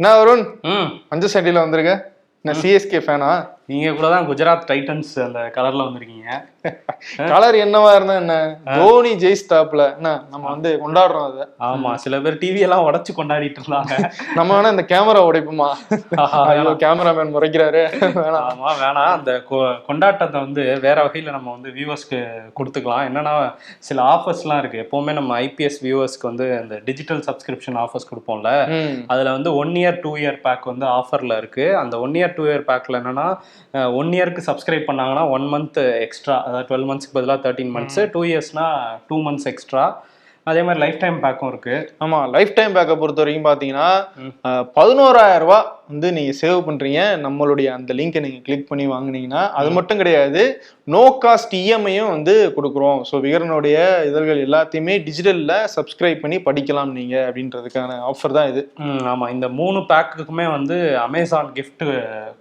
என்ன வருண் ம். மஞ்சள் சட்டியில வந்திருக்க. நான் சிஎஸ்கே ஃபேனா நீங்க கூட தான் குஜராத் டைட்டன்ஸ் அந்த கலர்ல வந்திருக்கீங்க. கலர் என்னவா இருந்தா என்ன? தோனி ஜெயிஸ்டாப்ல என்ன? நம்ம வந்து கொண்டாடுறோம் அதை. ஆமா சில பேர் டிவி எல்லாம் உடைச்சு கொண்டாடிட்டு இருந்தாங்க. நம்ம வேணா இந்த கேமரா உடைப்போமா? ஐயோ கேமராமேன் முறைக்கிறாரு. வேணாம். ஆமா வேணாம். அந்த கொண்டாட்டத்தை வந்து வேற வகையில நம்ம வந்து வியூவர்ஸ்க்கு கொடுத்துக்கலாம். என்னன்னா சில ஆஃபர்ஸ்லாம் இருக்கு. எப்பவுமே நம்ம ஐபிஎஸ் வியூவர்ஸ்க்கு வந்து இந்த டிஜிட்டல் சப்ஸ்கிரிப்ஷன் ஆஃபர்ஸ் கொடுப்போம்ல. அதுல வந்து one year two year pack வந்து ஆஃபர்ல இருக்கு. அந்த ஒன் இயர் டூ இயர் பேக்ல என்னன்னா ஒன் இயர்க்கு சப்ஸ்கிரைப் பண்ணாங்கன்னா ஒன் மந்த் எக்ஸ்ட்ரா அதாவது டுவெல் மந்த்ஸ்க்கு பதிலாக தேர்ட்டின் மந்த்ஸ் டூ இயர்ஸ்னா டூ மந்த்ஸ் எக்ஸ்ட்ரா அதே மாதிரி லைஃப் டைம் பேக்கும் இருக்கு. ஆமா லைஃப் டைம் பேக்கை பொறுத்த வரைக்கும் பாத்தீங்கன்னா பதினோராயிரம் ரூபாய் வந்து நீங்க சேவ் பண்றீங்க. நம்மளுடைய அந்த லிங்கை நீங்க கிளிக் பண்ணி வாங்குனீங்கன்னா அது மட்டும் கிடையாது நோ காஸ்ட் இஎம்ஐயும் வந்து கொடுக்குறோம். ஸோ விகரனுடைய இதழ்கள் எல்லாத்தையுமே டிஜிட்டல்ல சப்ஸ்கிரைப் பண்ணி படிக்கலாம் நீங்க அப்படின்றதுக்கான ஆஃபர் தான் இது. ம், ஆமா. இந்த மூணு பேக்குக்குமே வந்து அமேசான் gift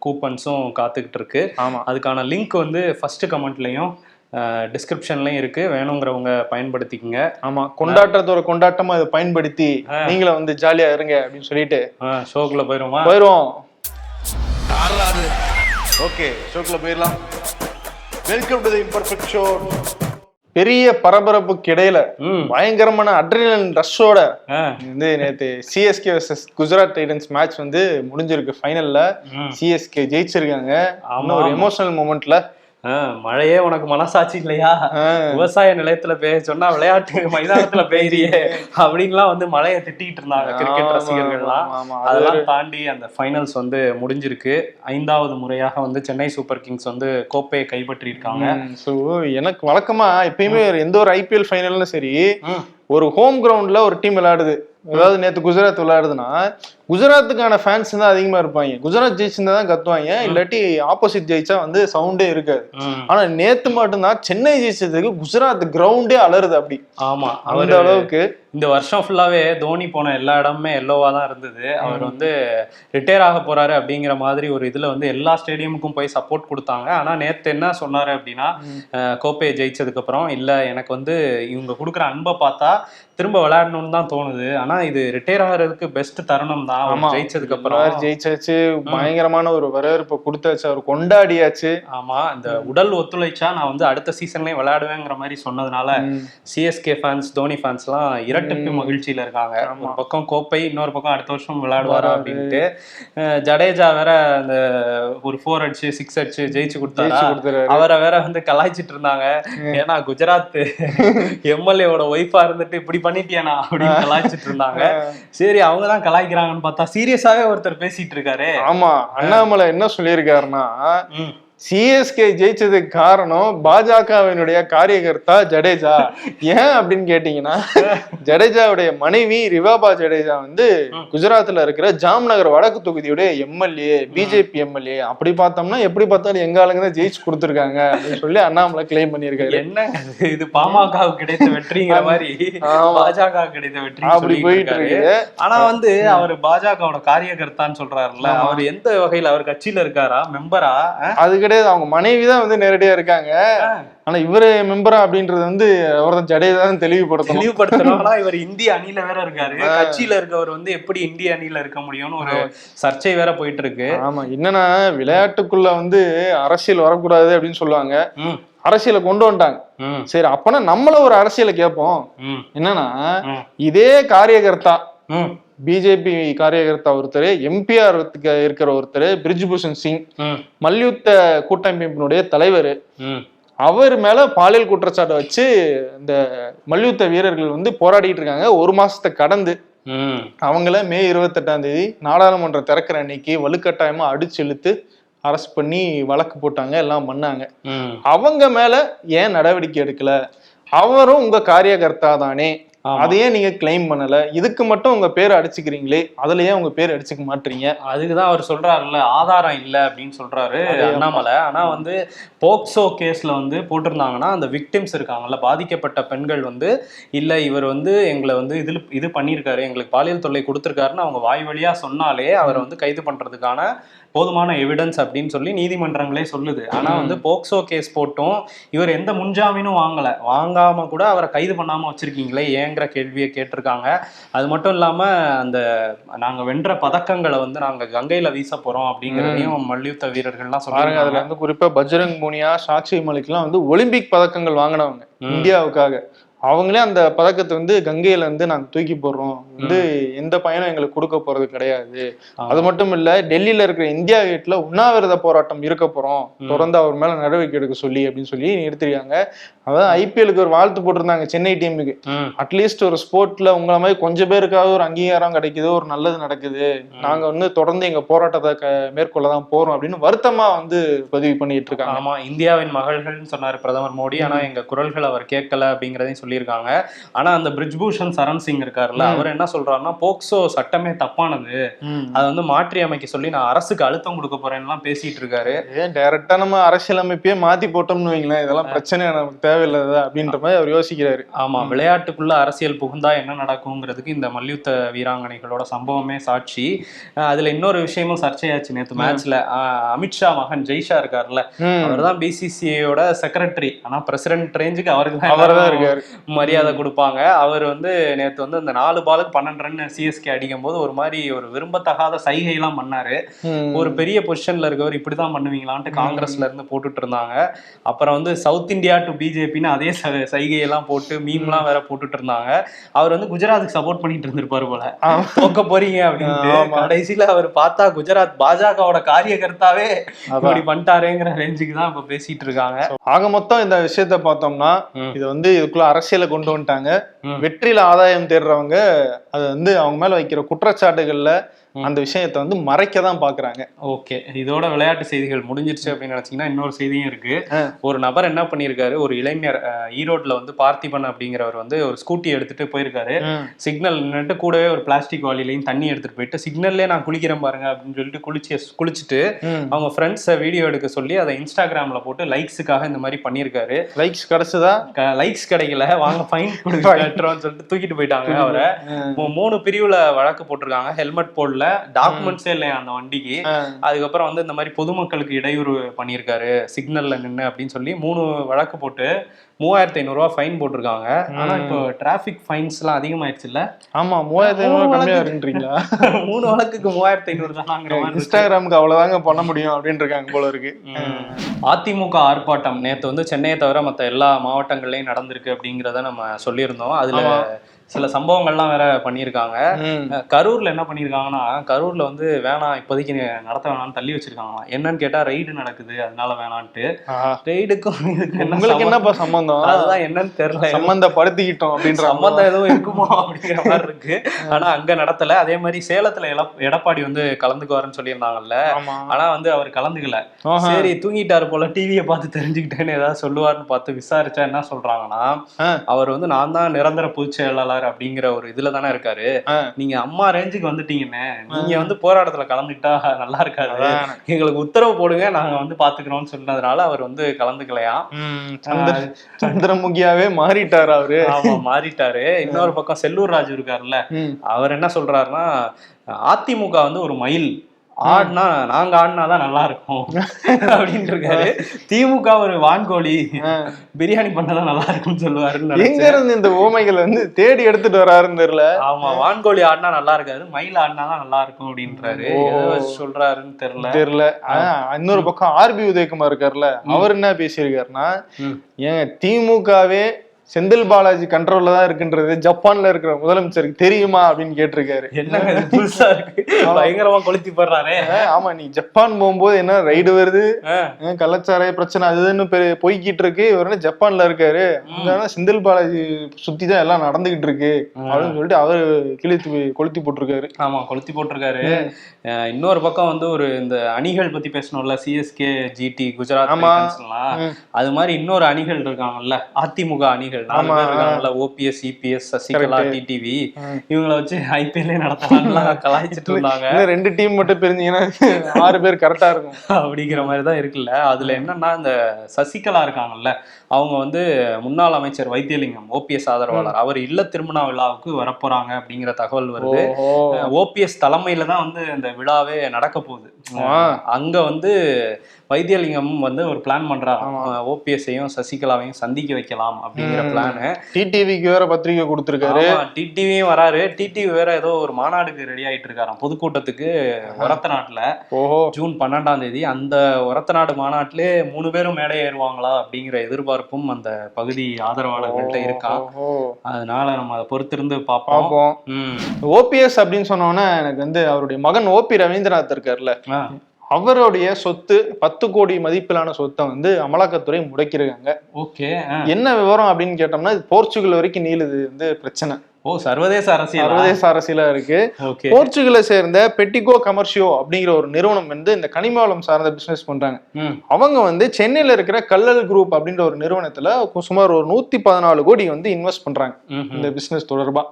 கூப்பன்ஸும் காத்துக்கிட்டு இருக்கு. ஆமா. அதுக்கான லிங்க் வந்து ஃபர்ஸ்ட் கமெண்ட்லயும் டிஸ்கிரிப்ஷன்லயும் இருக்கு. வேணுங்கிறவங்க பயன்படுத்திக்கங்க. ஆமா கொண்டாட்டத்தோட கொண்டாட்டமா இதை பயன்படுத்தி நீங்களும் வந்து ஜாலியா இருங்க அப்படின்னு சொல்லிட்டு. ஷோக்குள்ள போயிருமா போயிரும் ஓகே ஷோக்குள்ள போயிடலாம். Welcome to the imperfect show பெரிய பரபரப்புக்கு இடையில ம். பயங்கரமான அட்ரினல் ரஷ்ஷோட வந்து நேத்து CSK versus Gujarat Titans match வந்து முடிஞ்சிருக்கு ஃபைனல்ல. சிஎஸ்கே ஜெயிச்சிருக்காங்க. ஒரு. எமோஷனல் மூமெண்ட்ல மழையே உனக்கு மனசாட்சி இல்லையா? விவசாய நிலையத்துல பெய்ய சொன்னா விளையாட்டு மைதானத்துல பெய்யுறியே அப்படின்லாம் வந்து மழையை திட்டிட்டு இருந்தாங்க கிரிக்கெட் ரசிகர்கள்லாம். அதெல்லாம் தாண்டி அந்த ஃபைனல்ஸ் வந்து முடிஞ்சிருக்கு. ஐந்தாவது முறையாக வந்து சென்னை சூப்பர் கிங்ஸ் வந்து கோப்பையை கைப்பற்றி இருக்காங்க ஸோ எனக்கு வழக்கமா எப்பயுமே எந்த ஒரு ஐபிஎல் ஃபைனல்லும் சரி. ஒரு ஹோம் கிரவுண்ட்ல ஒரு டீம் விளையாடுது. அதாவது நேத்து குஜராத் விளையாடுதுன்னா குஜராத்துக்கான ஃபேன்ஸ் தான் அதிகமா இருப்பாங்க. குஜராத் ஜெயிச்சிருந்தா தான் கத்துவாங்க. இல்லாட்டி ஆப்போசிட் ஜெயிச்சா வந்து சவுண்டே இருக்காது. ஆனா நேத்து மட்டும்தான் சென்னை ஜெயிச்சதுக்கு குஜராத் கிரவுண்டே அலறுது அப்படி. ஆமா அந்த அளவுக்கு இந்த வருஷம் ஃபுல்லாவே தோனி போன எல்லா இடமுமே எல்லோவா தான் இருந்தது. அவர் வந்து ரிட்டையர் ஆக போறாரு அப்படிங்கிற மாதிரி ஒரு இதுல வந்து எல்லா ஸ்டேடியமுக்கும் போய் சப்போர்ட் கொடுத்தாங்க. ஆனா நேத்து என்ன சொன்னாரு அப்படின்னா கோப்பையை ஜெயிச்சதுக்கு அப்புறம் இல்ல எனக்கு வந்து இவங்க கொடுக்குற அன்பை பார்த்தா திரும்ப விளையாடணும்னு தான் தோணுது. ஆனா இது ரிட்டையர் ஆகிறதுக்கு பெஸ்ட் தருணம் தான். ஆமா. ஜெயிச்சதுக்கு அப்புறம் ஜெயிச்சாச்சு. பயங்கரமான ஒரு வரவேற்பை கொடுத்தாச்சு. அவர் கொண்டாடியாச்சு. ஆமா. இந்த உடல் ஒத்துழைச்சா நான் வந்து அடுத்த சீசன்லயும் விளையாடுவேங்கிற மாதிரி சொன்னதுனால சிஎஸ்கே ஃபேன்ஸ் தோனி ஃபேன்ஸ்லாம் இரட்டிப்பு மகிழ்ச்சியில இருக்காங்க. ஒரு பக்கம் கோப்பை இன்னொரு பக்கம் அடுத்த வருஷம் விளையாடுவாரா அப்படின்ட்டு. ஜடேஜா வேற அந்த ஒரு ஃபோர் அடிச்சு சிக்ஸ் அடிச்சு ஜெயிச்சு கொடுத்தாரா? அவரை வேற வந்து கலாய்ச்சிட்டு இருந்தாங்க. ஏன்னா குஜராத் எம்எல்ஏவோட ஒய்ஃபா இருந்துட்டு இப்படி பண்ணிட்டியானா அப்படின்னு கலாய்ச்சிட்டு இருந்தாங்க. சரி அவங்க தான் கலாய்க்கிறாங்கன்னு பார்த்தா சீரியஸாவே ஒருத்தர் பேசிட்டு இருக்காரு. ஆமா அண்ணாமலை என்ன சொல்லியிருக்காருன்னா. சிஎஸ்கே ஜெயிச்சதுக்கு காரணம் பாஜகவினுடைய காரியகர்த்தா ஜடேஜா. ஏன் அப்படின்னு கேட்டீங்கன்னா ஜடேஜாவுடைய மனைவி ரிவாபா ஜடேஜா வந்து குஜராத்ல இருக்கிற ஜாம்நகர் வடக்கு தொகுதியுடைய எம்எல்ஏ பிஜேபி எம்எல்ஏ. அப்படி பார்த்தோம்னா எப்படி பார்த்தாலும் எங்க ஆளுங்க தான் ஜெயிச்சு கொடுத்துருக்காங்க அப்படின்னு சொல்லி அண்ணாமலை கிளைம் பண்ணியிருக்காரு. என்ன? இது? பாமகவுக்கு கிடைத்த வெற்றிங்கிற மாதிரி. பாஜக கிடைத்த வெற்றி அப்படி போயிட்டு இருக்கு. ஆனா வந்து அவர் பாஜகவோட காரியகர்த்தான்னு சொல்றாருல்ல. அவர் எந்த வகையில அவர் கட்சியில இருக்காரா? மெம்பரா? அது கிடையாது. அவங்க மனைவி தான் வந்து நேரடியா இருக்காங்க. ஆனா இவரு மெம்பரா அப்படின்றது வந்து அவர் தான் ஜடேஜா தான் தெளிவுபடுத்தணும் இவர் இந்திய அணியில வேற இருக்காரு. கட்சியில இருக்கவர் வந்து எப்படி இந்திய அணியில இருக்க முடியும்னு ஒரு சர்ச்சை வேற போயிட்டு இருக்கு ஆமா. என்னன்னா விளையாட்டுக்குள்ள வந்து அரசியல் வரக்கூடாது அப்படின்னு சொல்லுவாங்க. அரசியலை கொண்டு வந்துட்டாங்க. சரி அப்பனா நம்மள ஒரு அரசியலை கேட்போம். என்னன்னா இதே காரியகர்த்தா பிஜேபி காரியகர்த்தா ஒருத்தர் எம்பிஆர் இருக்கிற ஒருத்தர் பிரிஜ்பூஷன் சிங் மல்யுத்த கூட்டமைப்பினுடைய தலைவர். அவர் மேல பாலியல் குற்றச்சாட்டை வச்சு இந்த மல்யுத்த வீரர்கள் வந்து போராடிட்டு இருக்காங்க ஒரு மாசத்தை கடந்து. அவங்கள மே இருபத்தெட்டாம் தேதி நாடாளுமன்றம் திறக்கிற அன்னைக்கு வலுக்கட்டாயமா அடிச்சு இழுத்து அரெஸ்ட் பண்ணி வழக்கு போட்டாங்க எல்லாம் பண்ணாங்க. அவங்க மேல ஏன் நடவடிக்கை எடுக்கல அவரும் உங்க காரியகர்த்தா தானே. அதையே நீங்க கிளைம் பண்ணல. இதுக்கு மட்டும் உங்க பேர் அடிச்சுக்கிறீங்களே அதுல ஏன் உங்க பேர் அடிச்சுக்க மாட்டீங்க. அதுக்குதான் அவர் சொல்றாருல்ல ஆதாரம் இல்ல அப்படின்னு சொல்றாரு அண்ணாமலை. ஆனா வந்து போக்சோ கேஸ்ல வந்து போட்டிருந்தாங்கன்னா அந்த விக்டிம்ஸ் இருக்காங்கல்ல பாதிக்கப்பட்ட பெண்கள் வந்து இல்ல இவர் வந்து எங்களை வந்து இதுல இது பண்ணியிருக்காரு எங்களுக்கு பாலியல் தொல்லை கொடுத்துருக்காருன்னு அவங்க வாய் வழியா சொன்னாலே அவரை வந்து கைது பண்றதுக்கான போதுமான எவிடன்ஸ் அப்படின்னு சொல்லி நீதிமன்றங்களே சொல்லுது. ஆனா வந்து போக்சோ கேஸ் போட்டும் இவர் எந்த முன்ஜாமீனும் வாங்கல. வாங்காம கூட அவரை கைது பண்ணாம வச்சிருக்கீங்களே ஏங்கிற கேள்வியை கேட்டிருக்காங்க. அது மட்டும் இல்லாம அந்த நாங்க வென்ற பதக்கங்களை வந்து நாங்க கங்கையில வீச போறோம் அப்படிங்கிறதையும் மல்யுத்த வீரர்கள்லாம் பாருங்க அதுல சொல்றாங்க வந்து குறிப்பா பஜ்ரங் பூனியா சாட்சி மலிக்லாம் வந்து ஒலிம்பிக் பதக்கங்கள் வாங்கினவங்க இந்தியாவுக்காக. அவங்களே அந்த பதக்கத்தை வந்து கங்கையில இருந்து நாங்க தூக்கி போடுறோம். வந்து எந்த பயனும் எங்களுக்கு கொடுக்க போறது கிடையாது. அது மட்டும் இல்ல டெல்லியில இருக்கிற இந்தியா கேட்ல உண்ணாவிரத போராட்டம் இருக்க போறோம். தொடர்ந்து அவர் மேல நடவடிக்கை எடுக்க சொல்லி அப்படின்னு சொல்லி நிறுத்திருக்காங்க. அதாவது ஐபிஎலுக்கு ஒரு வாழ்த்து போட்டிருந்தாங்க சென்னை டீமுக்கு. அட்லீஸ்ட் ஒரு ஸ்போர்ட்ல உங்களை மாதிரி கொஞ்சம் பேருக்காவது ஒரு அங்கீகாரம் கிடைக்குது ஒரு நல்லது நடக்குது. நாங்க வந்து தொடர்ந்து எங்க போராட்டத்தை க- மேற்கொள்ள தான் போறோம் அப்படின்னு வருத்தமா வந்து பதிவு பண்ணிட்டு இருக்காங்க. ஆமா இந்தியாவின் மகள்கள்னு சொன்னாரு பிரதமர் மோடி. ஆனா எங்க குரல்கள் அவர் கேட்கல அப்படிங்கறதையும் சொல்லியிருக்காங்க. ஆனா அந்த பிரிஜ்பூஷன் சரண் சிங் இருக்காருல்ல அவர் என்ன சொல்றாருன்னா போக்சோ சட்டமே தப்பானது. அதை வந்து மாற்றி அமைக்க சொல்லி நான் அரசுக்கு அழுத்தம் கொடுக்க போறேன்லாம் பேசிட்டு இருக்காரு. ஏன் டைரக்டா நம்ம அரசியலமைப்பே மாத்தி போட்டோம்னு வைங்களேன் இதெல்லாம் பிரச்சனை நமக்கு தேவையில்லாததா அப்படின்ற மாதிரி அவர் யோசிக்கிறாரு. ஆமா விளையாட்டுக்குள்ள அரசியல் புகுந்தா என்ன நடக்குங்கிறதுக்கு இந்த மல்யுத்த வீராங்கனைகளோட சம்பவமே சாட்சி. அதுல இன்னொரு விஷயமும் சர்ச்சையாச்சு நேத்து மேட்ச்ல அமித்ஷா மகன் ஜெய்ஷா இருக்காருல்ல ம். அவர் தான் பிசிசிஐயோட செக்ரட்டரி ஆனா பிரசிடென்ட் ரேஞ்சுக்கு அவருக்கு தான் அவர்தான். மரியாதை கொடுப்பாங்க. அவர் வந்து நேத்து வந்து அந்த நாலு பாலுக்கு பன்னெண்டு ரன் சிஎஸ்கே அடிக்கும் போது ஒரு மாதிரி ஒரு விரும்பத்தகாத சைகை எல்லாம் பண்ணாரு. ஒரு பெரிய பொசிஷன்ல இருக்கவர் இப்படிதான் பண்ணுவீங்களான்ட்டு காங்கிரஸ்ல இருந்து போட்டுட்டு இருந்தாங்க அப்புறம் வந்து சவுத் இந்தியா டு பிஜேபின்னு அதே ச- சைகையெல்லாம் போட்டு மீம்லாம் வேற போட்டுட்டு இருந்தாங்க அவர் வந்து குஜராத்துக்கு சப்போர்ட் பண்ணிட்டு இருந்திருப்பாரு போல. தோக்க போறீங்க அப்படின்ட்டு ஆமா. கடைசியில அவர் பார்த்தா குஜராத் பாஜகவோட காரியகர்த்தாவே. இப்படி பண்ணிட்டாரேங்கிற ரேஞ்சுக்கு தான் இப்ப பேசிட்டு இருக்காங்க ஆக மொத்தம் இந்த விஷயத்த பார்த்தோம்னா. இது வந்து இதுக்குள்ள அரசியலை கொண்டு வந்துட்டாங்க. வெற்றியில ஆதாயம் தேடுறவங்க அது வந்து அவங்க மேல வைக்கிற குற்றச்சாட்டுகள்ல அந்த விஷயத்தை வந்து மறைக்க தான் பாக்குறாங்க. ஓகே. இதோட விளையாட்டு செய்திகள் முடிஞ்சிருச்சு அப்படின்னு நினைச்சீங்கன்னா இன்னொரு செய்தியும் இருக்கு. ஒரு நபர் என்ன பண்ணியிருக்காரு? ஒரு இளைஞர் ஈரோட்ல வந்து பார்த்திபன் அப்படிங்கிறவர் வந்து ஒரு ஸ்கூட்டி எடுத்துட்டு போயிருக்காரு. சிக்னல் நின்னுட்டு கூடவே ஒரு பிளாஸ்டிக் வாளிலையும் தண்ணி எடுத்துட்டு போயிட்டு சிக்னல்லே நான் குளிக்கிறேன் பாருங்க அப்படின்னு சொல்லிட்டு குளிச்சு குளிச்சுட்டு. அவங்க ஃப்ரெண்ட்ஸை வீடியோ எடுக்க சொல்லி அதை இன்ஸ்டாகிராம்ல போட்டு லைக்ஸுக்காக இந்த மாதிரி பண்ணியிருக்காரு. லைக்ஸ் கிடைச்சதா? லைக்ஸ் கிடைக்கல. வாங்க ஃபைன் சொல்லிட்டு தூக்கிட்டு போயிட்டாங்க அவரை. மூணு பிரிவுல வழக்கு போட்டிருக்காங்க. ஹெல்மெட் போடல. டாக்குமெண்ட்ஸே இல்லையா அந்த வண்டிக்கு. அதுக்கப்புறம் வந்து இந்த மாதிரி பொதுமக்களுக்கு இடையூறு பண்ணியிருக்காரு. சிக்னல்ல நின்னு அப்படின்னு சொல்லி மூணு வழக்கு போட்டு மூவாயிரத்தி ஐநூறுரூவா ஃபைன் போட்டிருக்காங்க. ஆனா இப்போ டிராஃபிக் ஃபைன்ஸ் எல்லாம் அதிகமாயிருச்சு இல்ல? ஆமா மூவாயிரத்தி ஐநூறு மூணு கம்மியா வழக்குக்கு மூவாயிரத்தி ஐநூறு இருக்கு. இன்ஸ்டாகிராமுக்கு அவ்வளவுதாங்க பண்ண முடியும் அப்படின்னு இருக்காங்க போல இருக்கு. அதிமுக ஆர்ப்பாட்டம் நேத்து வந்து சென்னையை தவிர மத்த எல்லா மாவட்டங்கள்லயும் நடந்திருக்கு அப்படிங்கிறத நம்ம சொல்லியிருந்தோம். அதுல. சில சம்பவங்கள்லாம் வேற பண்ணியிருக்காங்க. கரூர்ல என்ன பண்ணிருக்காங்கன்னா கரூர்ல வந்து வேணாம் இப்போதைக்கு நடத்த வேணாம்னு தள்ளி வச்சிருக்காங்களாம். என்னன்னு கேட்டா ரைடு நடக்குது அதனால வேணான்ட்டு. ரைடுக்கும் உங்களுக்கு? என்னப்பா சம்பந்தம்? அதுதான் என்னன்னு தெரியல. சம்பந்தப்படுத்திக்கிட்டோம் அப்படின்ற சம்பந்தம் எதுவும் இருக்குமோ அப்படிங்கிற மாதிரி இருக்கு. ஆனா அங்க நடத்தல. அதே மாதிரி சேலத்துல எடப்பாடி வந்து கலந்துக்குவாருன்னு சொல்லியிருந்தாங்கல்ல. ஆனா வந்து அவர் கலந்துக்கல. சரி தூங்கிட்டாரு போல டிவியை பார்த்து தெரிஞ்சுக்கிட்டேன்னு ஏதாவது சொல்லுவாருன்னு பார்த்து விசாரிச்சா என்ன சொல்றாங்கன்னா. அவர் வந்து நான் தான் நிரந்தர பொதுச் செயலாளர் அப்படிங்கிற ஒரு இதுல தானே இருக்காரு. நீங்க அம்மா ரேஞ்சுக்கு வந்துட்டீங்கன்னு நீங்க வந்து போராட்டத்துல கலந்துக்கிட்டா நல்லா இருக்காது. எங்களுக்கு உத்தரவு போடுங்க நாங்க வந்து பாத்துக்கிறோம்னு சொன்னதுனால அவர் வந்து சந்திர சந்திரமுகியாவே மாறிட்டாரு அவரு. ஆமா மாறிட்டாரு. இன்னொரு பக்கம் செல்லூர் ராஜு இருக்காருல்ல. அவர் என்ன சொல்றாருன்னா அதிமுக வந்து ஒரு மயில். ஆடினா நாங்க ஆடினாதான் நல்லா இருக்கும் அப்படின்னு இருக்காரு திமுக ஒரு வான்கோழி. பிரியாணி பண்ணதான் நல்லா இருக்கும்னு சொல்லுவாருன்னு எங்க. இருந்து இந்த ஊமைகளை வந்து தேடி எடுத்துட்டு வராருன்னு தெரியல. ஆமா வான்கோழி ஆடினா நல்லா இருக்காது மயில் ஆடினாதான் நல்லா இருக்கும் அப்படின்றாரு சொல்றாருன்னு தெரியல. தெரியல. இன்னொரு பக்கம் ஆர்பி உதயகுமார் இருக்காருல்ல அவர் என்ன பேசியிருக்காருன்னா. ஏங்க திமுகவே செந்தில் பாலாஜி கண்ட்ரோல்ல தான் இருக்குன்றது ஜப்பான்ல இருக்கிற முதலமைச்சருக்கு தெரியுமா அப்படின்னு கேட்டிருக்காரு. இது புதுசா இருக்கு? பயங்கரமா கொளுத்தி போடுறாரே. ஆமா நீ ஜப்பான் போகும்போது என்ன ரைடு வருது? கள்ளச்சாராய பிரச்சனை அது இதுன்னு பெரிய போய்கிட்டு இருக்கு. இவர் என்ன ஜப்பான்ல இருக்காரு? செந்தில் பாலாஜி சுத்தி தான் எல்லாம் நடந்துகிட்டு இருக்கு. அப்படின்னு சொல்லிட்டு அவர் கிழித்து கொளுத்தி போட்டிருக்காரு. ஆமா கொளுத்தி போட்டிருக்காரு. இன்னொரு பக்கம் வந்து ஒரு இந்த அணிகள் பத்தி பேசணும்ல சிஎஸ்கே ஜிடி குஜராத். அது மாதிரி இன்னொரு அணிகள் இருக்காங்கல்ல அதிமுக அணிகள். இருக்காங்கல்ல ஓபிஎஸ் இபிஎஸ் சசிகலா. டிடிவி. இவங்கள வச்சு ஐபிஎல்லே நடத்தலாம்லாம் கலாய்ச்சிட்டு இருந்தாங்க. ரெண்டு டீம் மட்டும் பிரிஞ்சீங்கன்னா ஆறு பேர் கரெக்டா இருக்கும். அப்படிங்கிற மாதிரி தான் இருக்குல்ல. அதுல என்னன்னா இந்த சசிகலா இருக்காங்கல்ல அவங்க வந்து முன்னாள் அமைச்சர் வைத்தியலிங்கம் ஓபிஎஸ் ஆதரவாளர். அவர் இல்ல திருமண விழாவுக்கு வரப்போறாங்க அப்படிங்கிற தகவல் வருது. ஓபிஎஸ் தலைமையில தான் வந்து இந்த விழாவே நடக்க போகுது. அங்க வந்து வைத்தியலிங்கம் வந்து ஒரு பிளான் பண்றாரு ஆமா. ஓபிஎஸ்ஸையும் சசிகலாவையும் சந்திக்க வைக்கலாம் அப்படிங்கிற பிளானு டிடிவிக்கு வேற பத்திரிக்கை கொடுத்திருக்காரு. டிடிவியும் வராரு. டிடிவி வேற ஏதோ ஒரு மாநாடுக்கு ரெடி ஆயிட்டு இருக்காராம் பொதுக்கூட்டத்துக்கு ஒரத்த நாட்டுல ஜூன் பன்னெண்டாம் தேதி அந்த ஒரத்த நாடு மாநாட்டிலே மூணு பேரும் மேடை ஏறுவாங்களா அப்படிங்கிற எதிர்பார்ப்பும் அந்த பகுதி ஆதரவாளர்கள்ட்ட இருக்கான். அதனால நம்ம அதை பொறுத்திருந்து பார்ப்போம். ஓபிஎஸ் அப்படின்னு சொன்னோன்னே எனக்கு வந்து அவருடைய மகன் ஓபி ரவீந்திரநாத் இருக்கார்ல. அவருடைய சொத்து பத்து கோடி மதிப்பிலான சொத்தை வந்து அமலாக்கத்துறை முடக்கிருக்காங்க ஓகே. என்ன விவரம் அப்படின்னு கேட்டோம்னா இது போர்ச்சுகல் வரைக்கும் நீளுது வந்து பிரச்சனை ஓ சர்வதேச அரசியல்? சர்வதேச அரசியலா இருக்கு. போர்ச்சுகலை சேர்ந்த பெட்டிகோ கமர்ஷியோ அப்படிங்கிற ஒரு நிறுவனம் வந்து இந்த கனிம வளம் சார்ந்த பிசினஸ் பண்றாங்க. அவங்க வந்து சென்னையில இருக்கிற கல்லல் குரூப் அப்படின்ற ஒரு நிறுவனத்துல சுமார் ஒரு நூத்தி பதினாலு கோடி வந்து இன்வெஸ்ட் பண்றாங்க. இந்த பிசினஸ் தொடர்பா.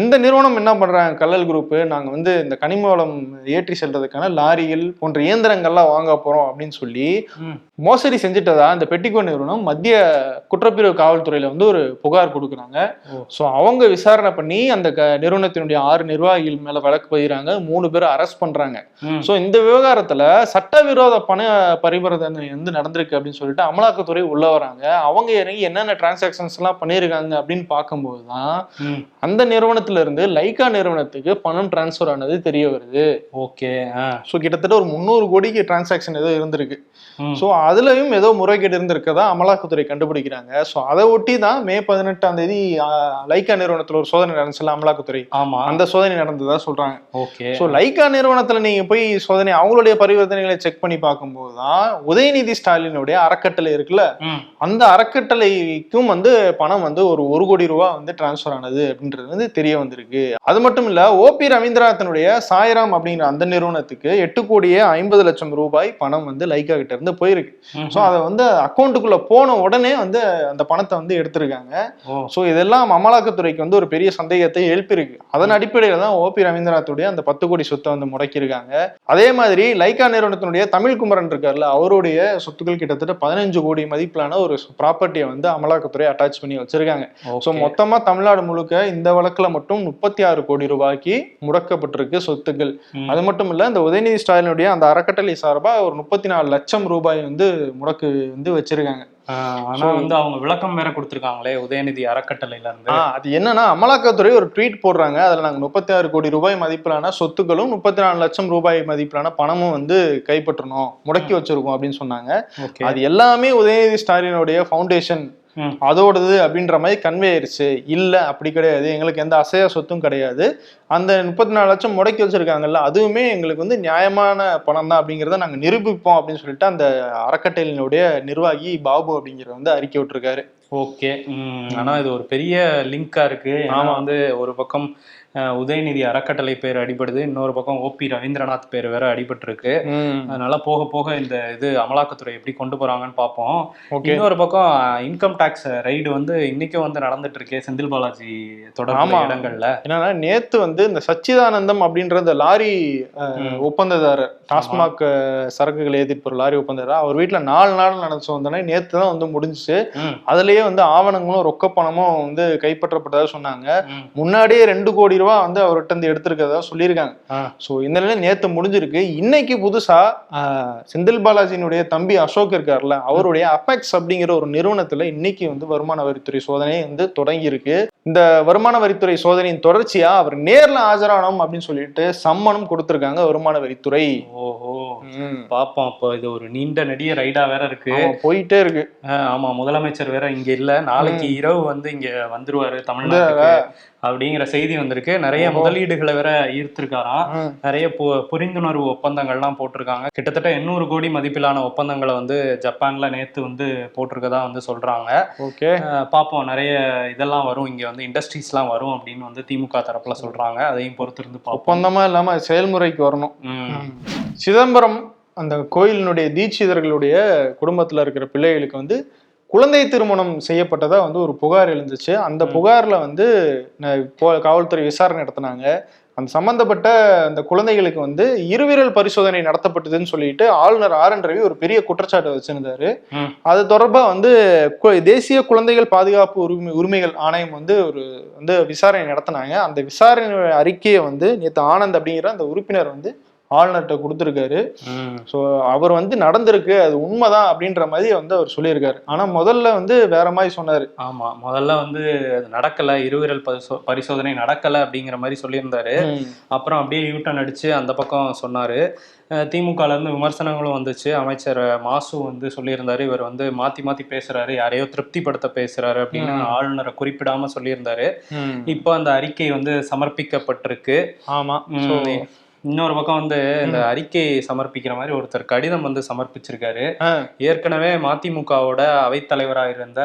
இந்த நிறுவனம் என்ன பண்றாங்க? கல்லல் குரூப் நாங்க வந்து இந்த கனிம வளம் ஏற்றி செல்றதுக்கான லாரிகள் போன்ற இயந்திரங்கள்லாம் வாங்க போறோம் அப்படின்னு சொல்லி. மோசடி செஞ்சுட்டதா இந்த பெட்டிகோ நிறுவனம் மத்திய குற்றப்பிரிவு காவல்துறையில வந்து ஒரு புகார் கொடுக்குறாங்க. ஸோ அவங்க விசாரணை பண்ணி அந்த நிறுவனத்தினுடைய ஆறு நிர்வாகிகள் மேல வழக்கு பதிகிறாங்க. மூணு பேரை அரெஸ்ட் பண்றாங்க. ஸோ இந்த விவகாரத்துல சட்டவிரோத பண பரிவர்த்தனை வந்து நடந்திருக்கு அப்படின்னு சொல்லிட்டு அமலாக்கத்துறை உள்ள வராங்க. அவங்க இறங்கி என்னென்ன டிரான்சாக்ஷன்ஸ் எல்லாம் பண்ணியிருக்காங்க அப்படின்னு பார்க்கும்போது தான் அந்த நிறுவனத்துல இருந்து லைக்கா நிறுவனத்துக்கு பணம் டிரான்ஸ்ஃபர் ஆனது தெரிய வருது. ஓகே ஸோ கிட்டத்தட்ட ஒரு முந்நூறு கோடிக்கு டிரான்சாக்ஷன் ஏதோ இருந்திருக்கு. ஸோ அதுலயும் ஏதோ முறைகேடு இருந்திருக்கதா அமலாக்கத்துறை கண்டுபிடிக்கிறாங்க. ஸோ அதை ஒட்டி தான் மே பதினெட்டாம் தேதி ஆ, லைக்கா நிறுவனத்துல ஒரு சோதனை நடந்துச்சுல அமலாக்கத்துறை. ஆமா. அந்த சோதனை நடந்ததா சொல்றாங்க. ஓகே. ஸோ லைக்கா நிறுவனத்துல நீங்க போய் சோதனை அவங்களுடைய பரிவர்த்தனைகளை செக் பண்ணி பார்க்கும்போது தான் உதயநிதி ஸ்டாலினுடைய அறக்கட்டளை இருக்குல்ல? அந்த அறக்கட்டளைக்கும் வந்து பணம் வந்து ஒரு ஒரு கோடி ரூபாய் வந்து டிரான்ஸ்ஃபர் ஆனது அப்படின்றது வந்து தெரிய வந்திருக்கு. அது மட்டும் இல்ல ஓபி ரவீந்திரநாதனுடைய சாய்ராம் அப்படிங்கிற அந்த நிறுவனத்துக்கு எட்டு கோடியே ஐம்பது லட்சம் ரூபாய் பணம் வந்து லைக்கா கிட்ட இருந்து போயிருக்கு. ஸோ அதை வந்து அக்கௌண்ட்டுக்குள்ள போன உடனே வந்து அந்த பணத்தை வந்து எடுத்திருக்காங்க. ஸோ இதெல்லாம் அமலாக்கத்துறைக்கு வந்து ஒரு பெரிய சந்தேகத்தை எழுப்பியிருக்கு. அதன் அடிப்படையில தான் ஓபி ரவீந்திரநாத்துடைய அந்த பத்து கோடி சொத்தை வந்து முடக்கியிருக்காங்க. அதே மாதிரி லைக்கா நிறுவனத்தினுடைய தமிழ் குமரன் இருக்கார்ல அவருடைய சொத்துக்கள் கிட்டத்தட்ட பதினஞ்சு கோடி மதிப்பிலான ஒரு ப்ராப்பர்ட்டியை வந்து அமலாக்கத்துறை அட்டாச் பண்ணி வச்சிருக்காங்க. ஸோ ஓகே மொத்தமா தமிழ்நாடு முழுக்க இந்த வழக்குல மட்டும் முப்பத்தி ஆறு கோடி ரூபாய்க்கு முடக்கப்பட்டிருக்கு சொத்துக்கள். அது மட்டும் இல்ல இந்த உதயநிதி ஸ்டாலினுடைய அந்த அறக்கட்டளை சார்பா ஒரு முப்பத்தி நாலு லட்சம் ரூபாய் வந்து முடக்கு வந்து வச்சிருக்காங்க. ஆனா வந்து அவங்க விளக்கம் வேற கொடுத்திருக்காங்களே உதயநிதி அறக்கட்டளையில இருந்து. அது என்னன்னா அமலாக்கத்துறை ஒரு ட்வீட் போடுறாங்க. அதுல நாங்க முப்பத்தி ஆறு கோடி ரூபாய் மதிப்பிலான சொத்துக்களும் முப்பத்தி நாலு லட்சம் ரூபாய் மதிப்பிலான பணமும் வந்து கைப்பற்றணும் முடக்கி வச்சிருக்கோம் அப்படின்னு சொன்னாங்க. அது எல்லாமே உதயநிதி ஸ்டாலினுடைய ஃபவுண்டேஷன். அதோடது அப்படின்ற மாதிரி கன்வே ஆயிருச்சு. இல்ல அப்படி கிடையாது. எங்களுக்கு எந்த அசையா சொத்தும் கிடையாது. அந்த முப்பத்தி நாலு லட்சம் முடக்கி வச்சிருக்காங்கல்ல அதுவுமே எங்களுக்கு வந்து நியாயமான பணம் தான் அப்படிங்கிறத நாங்க நிரூபிப்போம் அப்படின்னு சொல்லிட்டு அந்த அறக்கட்டளையினுடைய நிர்வாகி பாபு அப்படிங்கிற வந்து அறிக்கை விட்டுருக்காரு. ஓகே. ம், ஆனா இது ஒரு பெரிய லிங்கா இருக்கு. ஆனா வந்து ஒரு பக்கம் உதயநிதி அறக்கட்டளை பேர் அடிபடுது. இன்னொரு பக்கம் ஓபி ரவீந்திரநாத் பேர் வேற அடிபட்டிருக்கு. அதனால போக போக இந்த இது அமலாக்கத்துறை எப்படி கொண்டு போறாங்கன்னு பார்ப்போம். இன்னொரு பக்கம் இன்கம் டாக்ஸ் ரைடு வந்து இன்னைக்கும் வந்து நடந்துட்டு இருக்கே செந்தில் பாலாஜி தொடர்பு ஆமா. இடங்கள்ல. என்னன்னா நேத்து வந்து இந்த சச்சிதானந்தம் அப்படின்ற இந்த லாரி. ஒப்பந்ததாரர் டாஸ்மாக் சரக்குகள் போற லாரி ஒப்பந்ததாரர் அவர் வீட்டுல நாலு நாள் நடந்து வந்தோடனே நேத்து தான் வந்து முடிஞ்சுச்சு. அதுலயே வந்து ஆவணங்களும் ரொக்க பணமும் வந்து கைப்பற்றப்பட்டதா சொன்னாங்க. முன்னாடியே ரெண்டு கோடி ரூபாய் வந்து அவர்கிட்ட இருந்து எடுத்திருக்கிறதா சொல்லியிருக்காங்க. ஸோ இந்த நிலையில நேத்து முடிஞ்சிருக்கு. இன்னைக்கு புதுசா செந்தில் பாலாஜியினுடைய தம்பி அசோக் இருக்கார்ல அவருடைய அபெக்ஸ் அப்படிங்கிற ஒரு நிறுவனத்துல இன்னைக்கு வந்து வருமான வரித்துறை சோதனை வந்து தொடங்கி இருக்கு இந்த வருமான வரித்துறை சோதனையின் தொடர்ச்சியா அவர் நேர்ல ஆஜரானோம் அப்படின்னு சொல்லிட்டு சம்மனும் கொடுத்திருக்காங்க வருமான வரித்துறை. ஓஹோ. பாப்போம். அப்போ இது ஒரு நீண்ட நெடிய ரைடா வேற இருக்கு. போயிட்டே இருக்கு. ஆமா முதலமைச்சர் வேற இங்க இல்ல. நாளைக்கு இரவு வந்து இங்க வந்துருவாரு தமிழ்நாட்டுக்கு. அப்படிங்கிற செய்தி வந்திருக்கு. நிறைய. முதலீடுகளை வேற ஈர்த்திருக்காராம். நிறைய புரிந்துணர்வு ஒப்பந்தங்கள்லாம் போட்டிருக்காங்க. கிட்டத்தட்ட எண்ணூறு கோடி மதிப்பிலான ஒப்பந்தங்களை வந்து ஜப்பான்ல நேத்து வந்து போட்டிருக்கதா வந்து சொல்றாங்க. ஓகே. பார்ப்போம் நிறைய இதெல்லாம் வரும். இங்க வந்து இண்டஸ்ட்ரீஸ்லாம் வரும் அப்படின்னு வந்து திமுக தரப்புல சொல்றாங்க. அதையும் பொறுத்திருந்து ஒப்பந்தமா இல்லாம செயல்முறைக்கு வரணும். சிதம்பரம் அந்த கோயிலினுடைய தீட்சிதர்களுடைய குடும்பத்துல இருக்கிற பிள்ளைகளுக்கு வந்து குழந்தை திருமணம் செய்யப்பட்டதா வந்து ஒரு புகார் எழுந்துச்சு அந்த. புகார்ல வந்து காவல்துறை விசாரணை நடத்தினாங்க அந்த சம்பந்தப்பட்ட அந்த குழந்தைகளுக்கு வந்து இருவிரல் பரிசோதனை நடத்தப்பட்டதுன்னு சொல்லிட்டு ஆளுநர் ஆர் என் ரவி ஒரு பெரிய குற்றச்சாட்டு வச்சிருந்தாரு. அது தொடர்பா வந்து தேசிய குழந்தைகள் பாதுகாப்பு உரிமை உரிமைகள் ஆணையம் வந்து ஒரு வந்து விசாரணை நடத்தினாங்க அந்த விசாரணை அறிக்கையை வந்து நேற்று ஆனந்த் அப்படிங்கிற அந்த உறுப்பினர் வந்து ஆளுநர்கிட்ட கொடுத்துருக்காரு. ஸோ அவர் வந்து நடந்திருக்கு அது உண்மைதான் அப்படின்ற மாதிரி வந்து அவர் சொல்லியிருக்காரு. ஆனா முதல்ல வந்து வேற மாதிரி சொன்னாரு. ஆமா முதல்ல வந்து அது நடக்கல இருவிரல் பரிசோ பரிசோதனை நடக்கல அப்படிங்கிற மாதிரி சொல்லியிருந்தாரு. அப்புறம் அப்படியே யூட்டன் அடிச்சு அந்த பக்கம் சொன்னாரு. அஹ் திமுகல இருந்து விமர்சனங்களும் வந்துச்சு. அமைச்சர் மாசு வந்து சொல்லியிருந்தாரு. இவர் வந்து மாத்தி மாத்தி பேசுறாரு யாரையோ திருப்திப்படுத்த பேசுறாரு அப்படின்னு. ஆளுநரை குறிப்பிடாம சொல்லியிருந்தாரு. இப்போ அந்த அறிக்கை வந்து சமர்ப்பிக்கப்பட்டிருக்கு. ஆமா. ம், So, இன்னொரு பக்கம் வந்து இந்த அறிக்கை சமர்ப்பிக்கிற மாதிரி ஒருத்தர் கடிதம் வந்து சமர்ப்பிச்சிருக்காரு. ஏற்கனவே மதிமுகவோட அவைத்தலைவராக இருந்த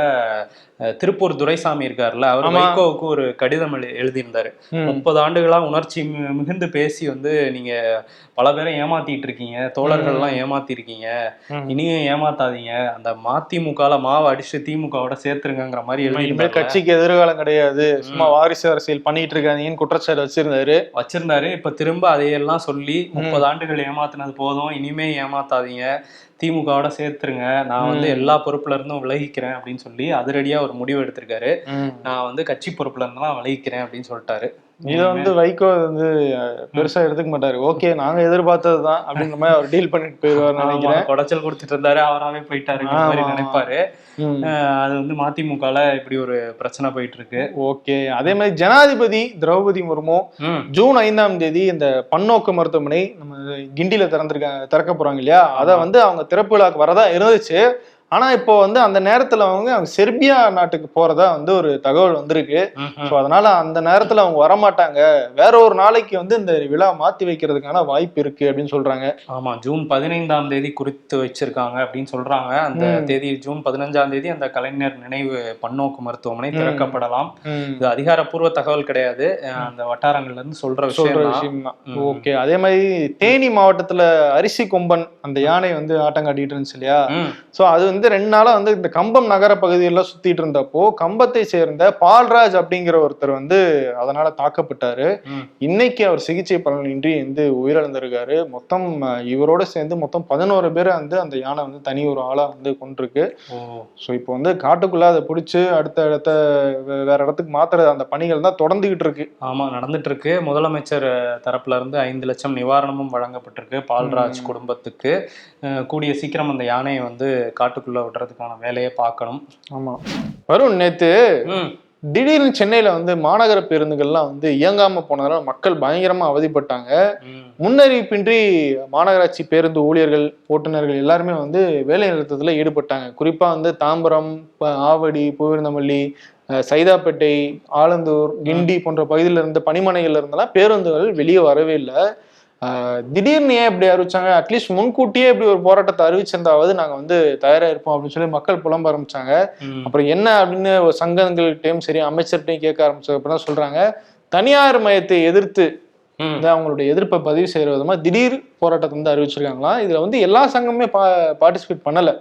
திருப்பூர் துரைசாமி இருக்காருல்ல அவர். வைகோவுக்கு ஒரு கடிதம் எழு- எழுதியிருந்தாரு. முப்பது ஆண்டுகளா உணர்ச்சி மிகுந்து பேசி வந்து நீங்க பல பேரை ஏமாத்திட்டு இருக்கீங்க தோழர்கள்லாம் ஏமாத்திருக்கீங்க. ம். இனியும் ஏமாத்தாதீங்க. அந்த மதிமுகல மாவை அடிச்சு திமுகவோட சேர்த்துருங்கிற மாதிரி எழுதியிருந்தாரு கட்சிக்கு எதிர்காலம் கிடையாது. சும்மா வாரிசு அரசியல் பண்ணிட்டு இருக்காதீங்கன்னு குற்றச்சாட்டு வச்சிருந்தாரு. வச்சிருந்தாரு. இப்ப திரும்ப அதையெல்லாம் சொல்லி முப்பது ஆண்டுகள் ஏமாத்தினது போதும். இனிமே ஏமாத்தாதீங்க. திமுகவோட சேர்த்துருங்க. நான் வந்து. எல்லா பொறுப்புல இருந்தும் விலகிக்கிறேன் அப்படின்னு சொல்லி அதிரடியா ஒரு முடிவு எடுத்திருக்காரு. நான் வந்து கட்சி பொறுப்புல இருந்தெல்லாம் விலகிக்கிறேன் அப்படின்னு சொல்லிட்டாரு. இதை வந்து வைகோ வந்து பெருசா எடுத்துக்க மாட்டாரு. ஓகே நாங்க எதிர்பார்த்ததுதான் அப்படின்ற மாதிரி அவர் டீல் பண்ணிட்டு போயிடுவார்னு ஆமா, நினைக்கிறேன். குடைச்சல் கொடுத்துட்டு இருந்தாரு அவராவே போயிட்டாரு மாதிரி. நினைப்பாரு. அது வந்து மதிமுகல இப்படி ஒரு பிரச்சனை போயிட்டு இருக்கு ஓகே அதே மாதிரி ஜனாதிபதி திரௌபதி முர்மு ஜூன் ஐந்தாம் தேதி இந்த பன்னோக்கு மருத்துவமனை நம்ம கிண்டில திறந்திருக்காங்க திறக்க போறாங்க இல்லையா? அதை வந்து அவங்க திறப்பு விழாக்கு வரதா இருந்துச்சு. ஆனா இப்போ வந்து அந்த நேரத்துல அவங்க அவங்க செர்பியா நாட்டுக்கு போறதா வந்து ஒரு தகவல் வந்திருக்கு. ஸோ அதனால அந்த நேரத்துல அவங்க வரமாட்டாங்க வேற ஒரு நாளைக்கு வந்து இந்த விழா மாத்தி வைக்கிறதுக்கான வாய்ப்பு இருக்கு அப்படின்னு சொல்றாங்க ஆமா ஜூன் பதினைந்தாம் தேதி குறித்து வச்சிருக்காங்க அப்படின்னு சொல்றாங்க அந்த. தேதி ஜூன் பதினஞ்சாம் தேதி அந்த கலைஞர் நினைவு பன்னோக்கு மருத்துவமனை. திறக்கப்படலாம். இது அதிகாரப்பூர்வ தகவல் கிடையாது அந்த வட்டாரங்கள்ல இருந்து சொல்ற விஷயம். ஓகே அதே மாதிரி தேனி மாவட்டத்துல அரிசி கொம்பன் அந்த யானை வந்து ஆட்டம் காட்டிட்டு இருந்துச்சு இல்லையா ஸோ அது வந்து ரெண்டு நாளா வந்து இந்த கம்பம் நகர பகுதியெல்லாம் சுத்திட்டு இருந்தப்போ கம்பத்தை சேர்ந்த பால்ராஜ் அப்படிங்கிற ஒருத்தர் வந்து அதனால தாக்கப்பட்டாரு. இன்னைக்கு அவர் சிகிச்சை பலனின்றி வந்து உயிரிழந்திருக்காரு. மொத்தம் இவரோட சேர்ந்து மொத்தம் பதினோரு பேரை வந்து அந்த யானை வந்து தனி ஒரு ஆளா வந்து கொண்டிருக்கு ஸோ இப்போ வந்து காட்டுக்குள்ள அதை பிடிச்சி அடுத்த இடத்த வேற இடத்துக்கு மாத்துறது அந்த பணிகள் தான் தொடர்ந்துகிட்டு இருக்கு. ஆமா நடந்துட்டு இருக்கு முதலமைச்சர் தரப்புல இருந்து ஐந்து லட்சம் நிவாரணமும் வழங்கப்பட்டிருக்கு பால்ராஜ். குடும்பத்துக்கு. கூடிய சீக்கிரம் அந்த யானையை வந்து காட்டுக்குள்ள விடுறதுக்கான வேலையை பார்க்கணும். ஆமா. வருண் நேத்து திடீர்னு சென்னையில வந்து மாநகர பேருந்துகள்லாம் வந்து இயங்காம போனதால மக்கள் பயங்கரமா அவதிப்பட்டாங்க. முன்னறிவிப்பின்றி மாநகராட்சி பேருந்து ஊழியர்கள் ஓட்டுநர்கள் எல்லாருமே வந்து வேலை நிறுத்தத்துல ஈடுபட்டாங்க. குறிப்பா வந்து தாம்பரம் ஆவடி பூவிருந்தமல்லி சைதாப்பேட்டை ஆலந்தூர் கிண்டி போன்ற பகுதியில இருந்த பணிமனைகள்ல இருந்தெல்லாம் பேருந்துகள் வெளியே வரவே இல்லை. திடீர்னு ஏன் இப்படி அறிவிச்சாங்க அட்லீஸ்ட் முன்கூட்டியே இப்படி ஒரு போராட்டத்தை அறிவிச்சிருந்தாவது நாங்க வந்து தயாரா இருப்போம் அப்படின்னு சொல்லி மக்கள் புலம்ப ஆரம்பிச்சாங்க. அப்புறம் என்ன அப்படின்னு சங்கங்கள்கிட்டயும் சரி அமைச்சர்கிட்டையும் கேட்க ஆரம்பிச்சது அப்புறம் தான் சொல்றாங்க. தனியார் மயத்தை எதிர்த்து அவங்களுடைய எதிர்ப்பை பதிவு செய்யற விதமா திடீர் போராட்டத்தை வந்து அறிவிச்சிருக்காங்களாம் இதுல வந்து எல்லா சங்கமுமே பா பார்ட்டிசிபேட் பண்ணல.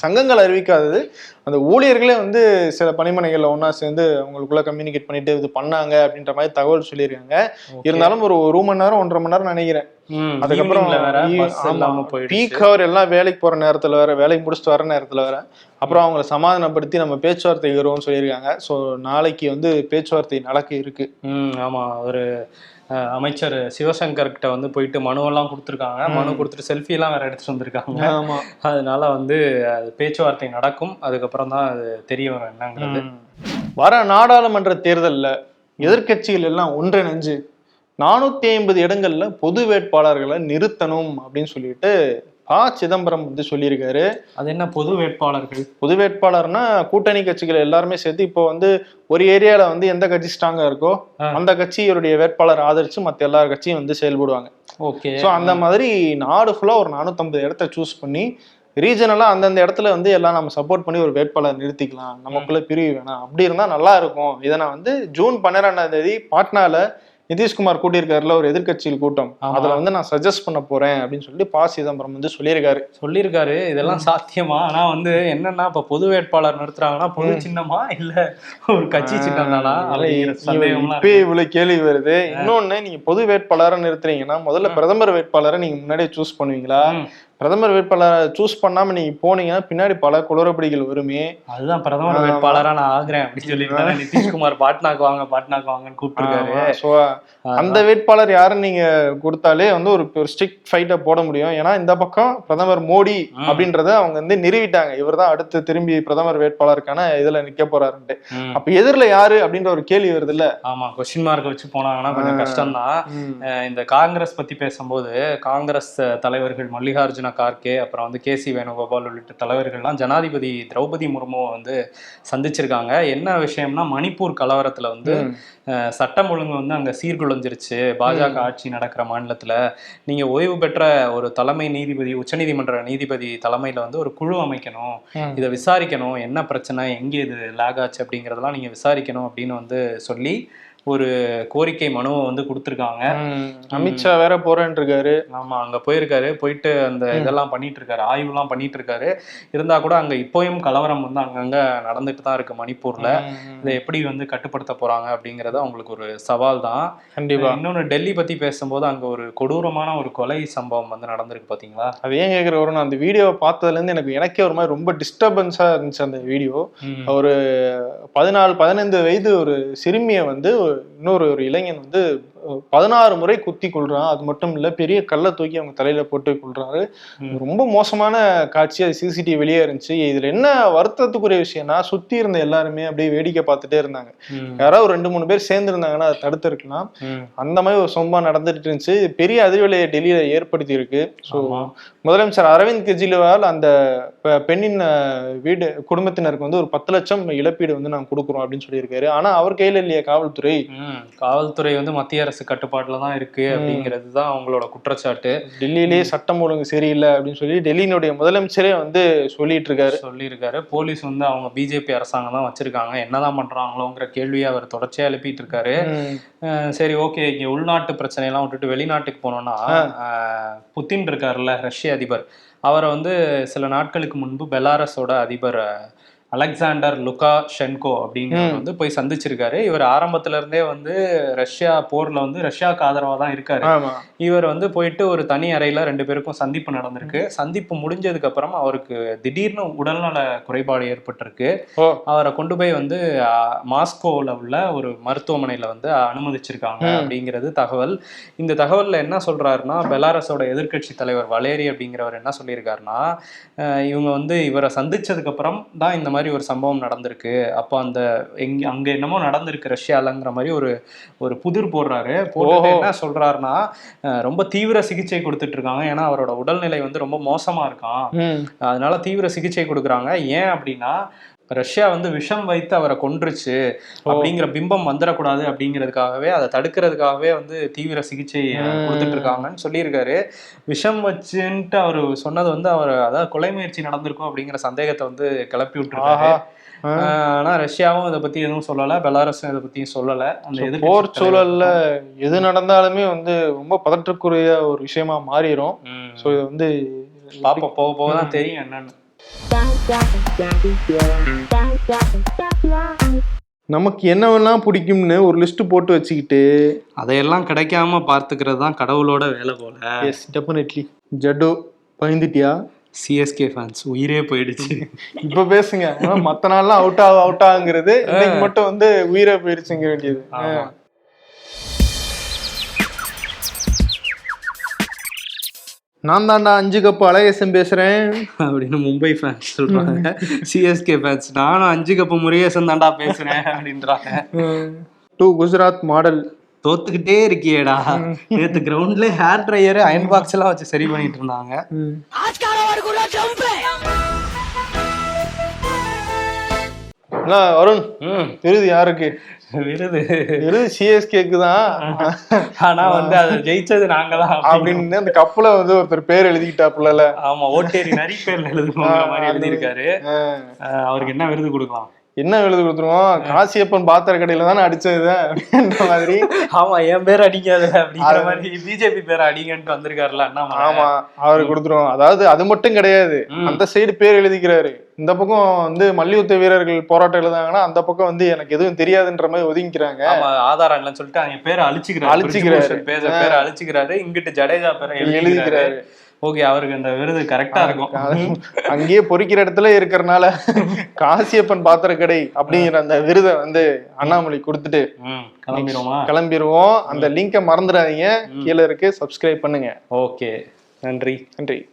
சங்கங்கள் அறிவிக்காதது. அந்த ஊழியர்களே வந்து சில பணிமனைகள்ல ஒண்ணா சேர்ந்து அவங்களுக்குள்ள கம்யூனிகேட் பண்ணிட்டு இது பண்ணாங்க அப்படின்ற மாதிரி தகவல் சொல்லியிருக்காங்க. இருந்தாலும் ஒரு ஒரு மணி நேரம் ஒன்றரை மணி நேரம் நினைக்கிறேன். அதுக்கப்புறம். பீக் ஹவர் எல்லாம் வேலைக்கு போற நேரத்துல வேற வேலைக்கு முடிச்சுட்டு வர நேரத்துல வேற. அப்புறம் அவங்கள சமாதானப்படுத்தி நம்ம பேச்சுவார்த்தை வருவோம்னு சொல்லியிருக்காங்க. ஸோ நாளைக்கு வந்து பேச்சுவார்த்தை நடக்க இருக்கு. ஆமா. ஒரு அமைச்சர் சிவசங்கர் கிட்ட வந்து போயிட்டு மனுவெல்லாம் கொடுத்துருக்காங்க. மனு கொடுத்துட்டு செல்ஃபி எல்லாம் வேற எடுத்துட்டு வந்திருக்காங்க. ஆமா. அதனால வந்து அது பேச்சுவார்த்தை நடக்கும். அதுக்கப்புறம் தான் அது தெரிய வரும் என்னங்கிறது. வர நாடாளுமன்ற தேர்தல்ல எதிர்க்கட்சிகள் எல்லாம் ஒன்றிணைஞ்சு நானூத்தி ஐம்பது இடங்கள்ல பொது வேட்பாளர்களை நிறுத்தணும் அப்படின்னு சொல்லிட்டு ப சிதம்பரம் வந்து சொல்லியிருக்காரு. அது என்ன பொது வேட்பாளர்கள்? பொது வேட்பாளர்னா கூட்டணி கட்சிகள் எல்லாருமே சேர்த்து இப்போ வந்து ஒரு ஏரியால வந்து எந்த கட்சி ஸ்ட்ராங்கா இருக்கோ. அந்த கட்சியோடைய வேட்பாளர் ஆதரிச்சு மத்த எல்லா கட்சியும் வந்து செயல்படுவாங்க. ஓகே. ஸோ அந்த மாதிரி நாடு ஃபுல்லா ஒரு நானூத்தம்பது இடத்த சூஸ் பண்ணி ரீஜனலா அந்தந்த இடத்துல வந்து எல்லாம் நம்ம சப்போர்ட் பண்ணி ஒரு வேட்பாளர் நிறுத்திக்கலாம். நமக்குள்ள பிரிவு வேணாம். அப்படி இருந்தா நல்லா இருக்கும். இதை நான் வந்து ஜூன் பன்னிரெண்டாம் தேதி பாட்னால நிதிஷ்குமார் கூட்டியிருக்காருல ஒரு எதிர்க்கட்சியில் கூட்டம். அதுல வந்து நான் சஜஸ்ட் பண்ண போறேன் அப்படின்னு சொல்லிட்டு ப. சிதம்பரம் வந்து சொல்லியிருக்காரு. சொல்லியிருக்காரு. இதெல்லாம் சாத்தியமா? ஆனா வந்து என்னன்னா இப்ப பொது வேட்பாளர் நிறுத்துறாங்கன்னா பொது சின்னமா இல்ல ஒரு கட்சி சின்னம் தானா இப்பயே இவ்வளவு கேள்வி வருது. இன்னொன்னு நீங்க பொது வேட்பாளரை நிறுத்துறீங்கன்னா முதல்ல பிரதமர் வேட்பாளரை நீங்க முன்னாடியே சூஸ் பண்ணுவீங்களா. பிரதமர் வேட்பாளரை சூஸ் பண்ணாம நீங்க போனீங்கன்னா பின்னாடி பல குளறுபடிகள் வருமே. அதுதான் பிரதமர் வேட்பாளரா நான் ஆகுறேன் அப்படின்னு சொல்லிட்டு நிதிஷ்குமார் பாட்னாக்கு வாங்க பாட்னாக்கு வாங்கன்னு கூப்பிட்டுருக்காரு. அந்த வேட்பாளர் யாருன்னு நீங்க கொடுத்தாலே வந்து ஒரு ஸ்ட்ரிக்ட் ஃபைட்டை போட முடியும். ஏன்னா இந்த பக்கம் பிரதமர் மோடி அப்படின்றத அவங்க வந்து நிறுவிட்டாங்க. இவர்தான் அடுத்து திரும்பி பிரதமர் வேட்பாளருக்கான இதுல நிக்க போறாருன்ட்டு. அப்ப எதிரில யாரு அப்படின்ற ஒரு கேள்வி வருது இல்ல ஆமா கொஸ்டின் மார்க் வச்சு போனாங்கன்னா கொஞ்சம் கஷ்டம்தான். அஹ் இந்த காங்கிரஸ் பத்தி பேசும்போது காங்கிரஸ் தலைவர்கள் மல்லிகார்ஜுன கார்கே அப்புறம் வந்து கே சி வேணுகோபால் உள்ளிட்ட தலைவர்கள்லாம் ஜனாதிபதி திரௌபதி முர்முவை வந்து சந்திச்சிருக்காங்க. என்ன விஷயம்னா மணிப்பூர் கலவரத்துல வந்து சட்டம் ஒழுங்கு வந்து அங்க சீர்குலைஞ்சிருச்சு. பாஜக ஆட்சி நடக்கிற மாநிலத்துல. நீங்க ஓய்வு பெற்ற ஒரு தலைமை நீதிபதி உச்சநீதிமன்ற நீதிபதி தலைமையில வந்து ஒரு குழு அமைக்கணும். இதை விசாரிக்கணும். என்ன பிரச்சனை? எங்கே இது லேக் ஆச்சு? அப்படிங்கிறதெல்லாம் நீங்க விசாரிக்கணும் அப்படின்னு வந்து சொல்லி ஒரு கோரிக்கை மனுவை வந்து கொடுத்துருக்காங்க. அமித்ஷா வேற போறேன்னு இருக்காரு ஆமா அங்க போயிருக்காரு. போயிட்டு அந்த இதெல்லாம் பண்ணிட்டு இருக்காரு ஆய்வுலாம் பண்ணிட்டு இருக்காரு இருந்தா கூட அங்க இப்போயும் கலவரம் வந்து அங்கங்க நடந்துட்டு தான் இருக்கு மணிப்பூர்ல. இதை எப்படி வந்து கட்டுப்படுத்த போறாங்க அப்படிங்கறது அவங்களுக்கு ஒரு சவால் தான். கண்டிப்பா. இன்னொன்னு டெல்லி பத்தி பேசும்போது அங்க ஒரு கொடூரமான ஒரு கொலை சம்பவம் வந்து நடந்திருக்கு பாத்தீங்களா? அது ஏன் வரும் நான் அந்த வீடியோவை பார்த்ததுல இருந்து எனக்கு எனக்கே ஒரு மாதிரி ரொம்ப டிஸ்டர்பன்ஸா இருந்துச்சு அந்த வீடியோ. ஒரு பதினாலு பதினைந்து வயது ஒரு சிறுமியை வந்து இன்னொரு ஒரு இளைஞன் வந்து பதினாறு முறை குத்தி கொள்றான் அது மட்டும் இல்ல பெரிய கல்லை தூக்கி அவங்க தலையில போட்டு கொள்றாரு. ரொம்ப மோசமான காட்சி அது சிசிடிவி வெளியே இருந்துச்சு இதுல என்ன வருத்தத்துக்குரிய விஷயம்னா சுத்தி இருந்த எல்லாருமே அப்படியே வேடிக்கை பார்த்துட்டே இருந்தாங்க. யாராவது ஒரு ரெண்டு மூணு பேர் சேர்ந்து இருந்தாங்கன்னா அதை தடுத்து இருக்கலாம் ம். அந்த மாதிரி ஒரு சம்பவம் நடந்துட்டு இருந்துச்சு பெரிய அதிர்வலையை டெல்லியில ஏற்படுத்தி இருக்கு ஸோ. முதலமைச்சர் அரவிந்த் கெஜ்ரிவால் அந்த பெண்ணின் வீடு குடும்பத்தினருக்கு வந்து ஒரு பத்து லட்சம் இழப்பீடு வந்து நாங்க கொடுக்குறோம் அப்படின்னு சொல்லியிருக்காரு ஆனா அவர் கையில இல்லையா காவல்துறை. காவல்துறை வந்து மத்திய அரசு கட்டுப்பாட்டுல தான் இருக்கு அப்படிங்கிறது தான் அவங்களோட குற்றச்சாட்டு. டெல்லியிலேயே சட்டம் ஒழுங்கு சரியில்லை அப்படின்னு சொல்லி டெல்லியினுடைய முதலமைச்சரே வந்து சொல்லிட்டு இருக்காரு சொல்லியிருக்காரு. போலீஸ் வந்து அவங்க பிஜேபி அரசாங்கம் தான் வச்சிருக்காங்க. என்னதான் பண்றாங்களோங்கிற கேள்வியை அவர் தொடர்ச்சியா எழுப்பிட்டு இருக்காரு சரி ஓகே இங்க உள்நாட்டு பிரச்சனையெல்லாம் விட்டுட்டு வெளிநாட்டுக்கு போனோம்னா புத்தின் இருக்காருல்ல ரஷ்ய அதிபர். அவரை வந்து சில நாட்களுக்கு முன்பு பெலாரஸோட அதிபர் அலெக்சாண்டர் லுகா ஷென்கோ அப்படிங்கிறவர் வந்து போய் சந்திச்சிருக்காரு. இவர் ஆரம்பத்துல இருந்தே வந்து ரஷ்யா போர்ல வந்து ரஷ்யாவுக்கு ஆதரவா தான் இருக்காரு இவர் வந்து போயிட்டு ஒரு தனி அறையில ரெண்டு பேருக்கும் சந்திப்பு நடந்திருக்கு. சந்திப்பு முடிஞ்சதுக்கு அப்புறம் அவருக்கு திடீர்னு உடல்நல குறைபாடு ஏற்பட்டிருக்கு. அவரை கொண்டு போய் வந்து மாஸ்கோவில் உள்ள ஒரு மருத்துவமனையில வந்து அனுமதிச்சிருக்காங்க அப்படிங்கிறது தகவல். இந்த தகவல்ல என்ன சொல்றாருன்னா பெலாரஸோட எதிர்க்கட்சி தலைவர் வலேரி அப்படிங்கிறவர் என்ன சொல்லியிருக்காருன்னா இவங்க வந்து இவரை சந்திச்சதுக்கு அப்புறம் தான் இந்த மாதிரி ஒரு சம்பவம் நடந்திருக்கு. அப்போ அந்த எங்க அங்க என்னமோ நடந்திருக்கு ரஷ்யாலங்கிற மாதிரி ஒரு ஒரு புதிர் போடுறாரு. ஓஹோ. என்ன சொல்றாருன்னா ரொம்ப தீவிர சிகிச்சை கொடுத்துட்டு இருக்காங்க ஏன்னா அவரோட உடல்நிலை வந்து ரொம்ப மோசமா இருக்கான் அதனால தீவிர சிகிச்சை கொடுக்குறாங்க. ஏன் அப்படின்னா ரஷ்யா வந்து விஷம் வைத்து அவரை கொன்றுச்சு. அப்படிங்கிற பிம்பம் வந்துடக்கூடாது அப்படிங்கிறதுக்காகவே அதை தடுக்கிறதுக்காகவே வந்து தீவிர சிகிச்சை கொடுத்துட்டு இருக்காங்கன்னு சொல்லியிருக்காரு. விஷம் வச்சுன்ட்டு அவர் சொன்னது வந்து அவர் அதாவது கொலை முயற்சி நடந்திருக்கும் அப்படிங்கிற சந்தேகத்தை வந்து கிளப்பி விட்டுருக்காரு. ஆனா ரஷ்யாவும் இதை பத்தி எதுவும் சொல்லல பெலாரஸும் இதை பத்தியும் சொல்லல. அந்த போர் சூழல்ல எது நடந்தாலுமே வந்து ரொம்ப பதற்றக்குரிய ஒரு விஷயமா மாறிடும். ஸோ இது வந்து பாப்போம் போக போக தான் தெரியும் என்னன்னு. நமக்கு என்னவெல்லாம் பிடிக்கும்னு ஒரு லிஸ்ட் போட்டு வச்சுக்கிட்டு அதையெல்லாம் கிடைக்காம பார்த்துக்கிறது தான் கடவுளோட வேலை போல. எஸ் டெஃபினெட்லி ஜட்டு பயந்துட்டியா? சிஎஸ்கே ஃபேன்ஸ் உயிரே போயிடுச்சு. இப்ப பேசுங்க. மத்த நாள்லாம் அவுட் ஆக அவுட் ஆகுங்கிறது இன்னைக்கு மட்டும் வந்து உயிரை போயிருச்சுங்க வேண்டியது. நான் தான்டா அஞ்சு கப்பு அழகேசன் பேசுறேன். அப்படின்னு மும்பை ஃபேன்ஸ் சொல்றாங்க. சிஎஸ்கே ஃபேன்ஸ் நானும் அஞ்சு கப்பு முருகேசன் தான்டா பேசுறேன் அப்படின்றாங்க. டூ குஜராத் மாடல் தோத்துக்கிட்டே இருக்கியேடா. நேத்து கிரவுண்ட்ல ஹேர் ட்ரையர் அயன் பாக்ஸ் எல்லாம் வச்சு சரி பண்ணிட்டு இருந்தாங்க. அருண் விருது யாருக்கு? விருது. விருது சிஎஸ்கேக்கு தான். ஆனா வந்து அதை ஜெயிச்சது நாங்க தான் அப்படின்னு அந்த கப்புல வந்து ஒருத்தர் பேர் எழுதிக்கிட்டாப்புல ஆமா ஓட்டேரி நரி பேர்ல எழுதுங்கிற மாதிரி எழுதியிருக்காரு. அவருக்கு என்ன விருது கொடுக்கலாம்? என்ன எழுதி கொடுத்துருவோம்? காசியப்பன் பாத்திர கடையில தானே அடிச்சது அப்படின்ற மாதிரி. ஆமா என் பேர் அடிக்காத அப்படிங்கிற மாதிரி பிஜேபி பேர் அடிங்கன்ட்டு வந்திருக்காருல்ல அண்ணாமலை ஆமா அவருக்கு கொடுத்துருவோம். அதாவது அது மட்டும் கிடையாது. அந்த சைடு பேர் எழுதிக்கிறாரு. இந்த பக்கம் வந்து மல்யுத்த வீரர்கள் போராட்டம் எழுதாங்கன்னா அந்த பக்கம் வந்து எனக்கு எதுவும் தெரியாதுன்ற மாதிரி ஒதுங்கிக்கிறாங்க. ஆதாரம் இல்லைன்னு சொல்லிட்டு அவங்க பேரை அழிச்சுக்கிறாரு. அழிச்சுக்கிறாரு. பேர பேரை அழிச்சுக்கிறாரு. இங்கிட்டு ஜடேஜா பேரை எழுதிக்கிறாரு. ஓகே அவருக்கு அந்த விருது கரெக்டா இருக்கும். அங்கேயே பொறிக்கிற இடத்துல இருக்கிறனால காசியப்பன் பாத்திரக்கடை அப்படிங்கிற அந்த விருதை வந்து அண்ணாமலை கொடுத்துட்டு கிளம்பிடுவோமா கிளம்பிடுவோம் அந்த லிங்கை மறந்துடாதீங்க. கீழே இருக்கு. சப்ஸ்கிரைப் பண்ணுங்க. ஓகே நன்றி. நன்றி.